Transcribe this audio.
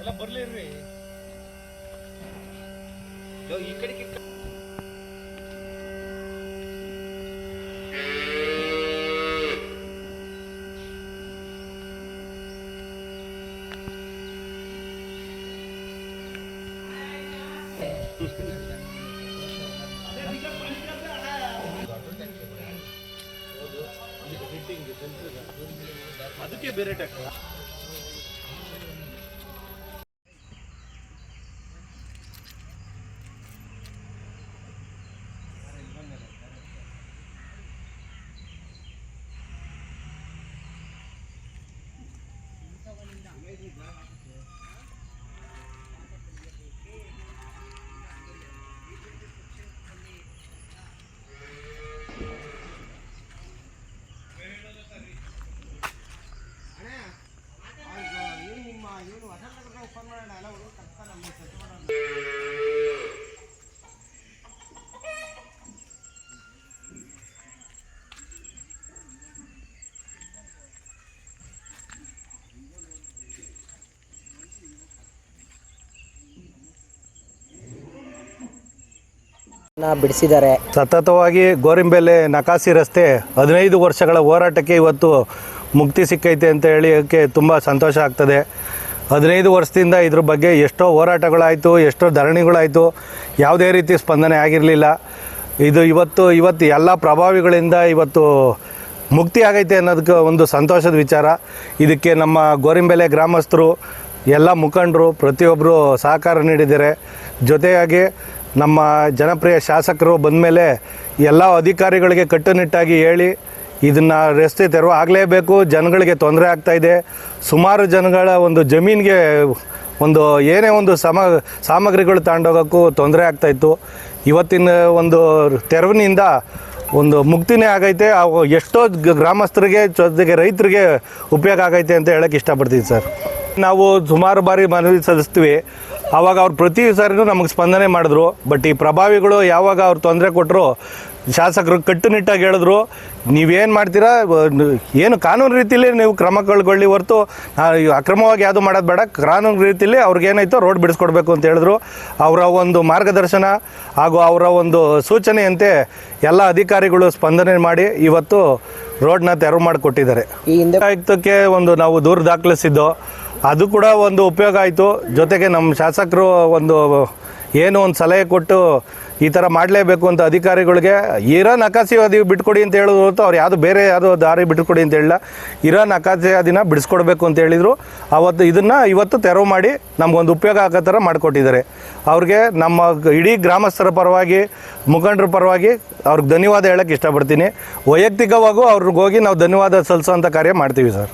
ಎಲ್ಲ ಬರ್ಲಿರ್ರಿ ಈ ಕಡೆಗೆ ಅದಕ್ಕೆ ಬೇರೆ ಟ್ಯಾಕ್ಟರ್ ಬಿಡಿಸಿದ್ದಾರೆ. ಸತತವಾಗಿ ಗೋರಿಂಬೆಲೆ ನಕಾಸಿ ರಸ್ತೆ ಹದಿನೈದು ವರ್ಷಗಳ ಹೋರಾಟಕ್ಕೆ ಇವತ್ತು ಮುಕ್ತಿ ಸಿಕ್ಕೈತೆ ಅಂತ ಹೇಳೋಕ್ಕೆ ತುಂಬ ಸಂತೋಷ ಆಗ್ತದೆ. ಹದಿನೈದು ವರ್ಷದಿಂದ ಇದ್ರ ಬಗ್ಗೆ ಎಷ್ಟೋ ಹೋರಾಟಗಳಾಯಿತು, ಎಷ್ಟೋ ಧರಣಿಗಳಾಯಿತು, ಯಾವುದೇ ರೀತಿ ಸ್ಪಂದನೆ ಆಗಿರಲಿಲ್ಲ. ಇದು ಇವತ್ತು ಇವತ್ತು ಎಲ್ಲ ಪ್ರಭಾವಿಗಳಿಂದ ಇವತ್ತು ಮುಕ್ತಿ ಆಗೈತೆ ಅನ್ನೋದಕ್ಕೆ ಒಂದು ಸಂತೋಷದ ವಿಚಾರ. ಇದಕ್ಕೆ ನಮ್ಮ ಗೋರಿಂಬೆಲೆ ಗ್ರಾಮಸ್ಥರು, ಎಲ್ಲ ಮುಖಂಡರು ಪ್ರತಿಯೊಬ್ಬರು ಸಹಕಾರ ನೀಡಿದ್ದಾರೆ. ಜೊತೆಯಾಗಿ ನಮ್ಮ ಜನಪ್ರಿಯ ಶಾಸಕರು ಬಂದಮೇಲೆ ಎಲ್ಲ ಅಧಿಕಾರಿಗಳಿಗೆ ಕಟ್ಟುನಿಟ್ಟಾಗಿ ಹೇಳಿ ಇದನ್ನು ರಸ್ತೆ ತೆರವು ಆಗಲೇಬೇಕು, ಜನಗಳಿಗೆ ತೊಂದರೆ ಆಗ್ತಾ ಇದೆ. ಸುಮಾರು ಜನಗಳ ಒಂದು ಜಮೀನಿಗೆ ಒಂದು ಏನೇ ಒಂದು ಸಮ, ಸಾಮಗ್ರಿಗಳು ತಗೊಂಡೋಗೋಕ್ಕೂ ತೊಂದರೆ ಆಗ್ತಾಯಿತ್ತು ಇವತ್ತಿನ ಒಂದು ತೆರವಿನಿಂದ ಒಂದು ಮುಕ್ತಿನೇ ಆಗೈತೆ. ಅವು ಎಷ್ಟೋ ಗ್ರಾಮಸ್ಥರಿಗೆ, ಜೊತೆಗೆ ರೈತರಿಗೆ ಉಪಯೋಗ ಆಗೈತೆ ಅಂತ ಹೇಳಕ್ಕೆ ಇಷ್ಟಪಡ್ತೀನಿ ಸರ್. ನಾವು ಸುಮಾರು ಬಾರಿ ಮನವಿ ಸಲ್ಲಿಸ್ತೀವಿ. ಆವಾಗ ಅವ್ರು ಪ್ರತಿ ಸಾರಿನೂ ನಮಗೆ ಸ್ಪಂದನೆ ಮಾಡಿದ್ರು. ಬಟ್ ಈ ಪ್ರಭಾವಿಗಳು ಯಾವಾಗ ಅವ್ರು ತೊಂದರೆ ಕೊಟ್ಟರು ಶಾಸಕರು ಕಟ್ಟುನಿಟ್ಟಾಗಿ ಹೇಳಿದ್ರು ನೀವೇನು ಮಾಡ್ತೀರಾ ಏನು ಕಾನೂನು ರೀತಿಯಲ್ಲಿ ನೀವು ಕ್ರಮ ಕೈಗೊಳ್ಳಿ ಹೊರತು ಅಕ್ರಮವಾಗಿ ಯಾವುದು ಮಾಡೋದು ಬೇಡ ಕಾನೂನು ರೀತಿಯಲ್ಲಿ ಅವ್ರಿಗೇನಾಯ್ತೋ ರೋಡ್ ಬಿಡಿಸ್ಕೊಡ್ಬೇಕು ಅಂತ ಹೇಳಿದ್ರು. ಅವರ ಒಂದು ಮಾರ್ಗದರ್ಶನ ಹಾಗೂ ಅವರ ಒಂದು ಸೂಚನೆಯಂತೆ ಎಲ್ಲ ಅಧಿಕಾರಿಗಳು ಸ್ಪಂದನೆ ಮಾಡಿ ಇವತ್ತು ರೋಡ್ನ ತೆರವು ಮಾಡಿಕೊಟ್ಟಿದ್ದಾರೆ. ಈ ಹಿಂದೆ ಆಯುಕ್ತಕ್ಕೆ ಒಂದು ನಾವು ದೂರು ದಾಖಲಿಸಿದ್ದು. ಅದು ಕೂಡ ಒಂದು ಉಪಯೋಗ ಆಯಿತು. ಜೊತೆಗೆ ನಮ್ಮ ಶಾಸಕರು ಒಂದು ಏನು ಒಂದು ಸಲಹೆ ಕೊಟ್ಟು ಈ ಥರ ಮಾಡಲೇಬೇಕು ಅಂತ ಅಧಿಕಾರಿಗಳಿಗೆ ಇರೋ ನಕಾಸಿ ಅದು ಬಿಟ್ಕೊಡಿ ಅಂತ ಹೇಳಿದ್ರು ಅವ್ರು ಯಾವುದು ಬೇರೆ ಯಾವುದೋ ದಾರಿ ಬಿಟ್ಕೊಡಿ ಅಂತ ಹೇಳಿಲ್ಲ. ಇರೋ ನಕಾಸಿ ಅದನ್ನ ಬಿಡಿಸ್ಕೊಡ್ಬೇಕು ಅಂತ ಹೇಳಿದರು. ಅವತ್ತು ಇದನ್ನು ಇವತ್ತು ತೆರವು ಮಾಡಿ ನಮಗೊಂದು ಉಪಯೋಗ ಆಗೋ ಥರ ಮಾಡಿಕೊಟ್ಟಿದ್ದಾರೆ. ಅವ್ರಿಗೆ ನಮ್ಮ ಇಡೀ ಗ್ರಾಮಸ್ಥರ ಪರವಾಗಿ, ಮುಖಂಡರ ಪರವಾಗಿ ಅವ್ರಿಗೆ ಧನ್ಯವಾದ ಹೇಳೋಕ್ಕೆ ಇಷ್ಟಪಡ್ತೀನಿ. ವೈಯಕ್ತಿಕವಾಗೂ ಅವ್ರಿಗೆ ಹೋಗಿ ನಾವು ಧನ್ಯವಾದ ಸಲ್ಲಿಸೋಂಥ ಕಾರ್ಯ ಮಾಡ್ತೀವಿ ಸರ್.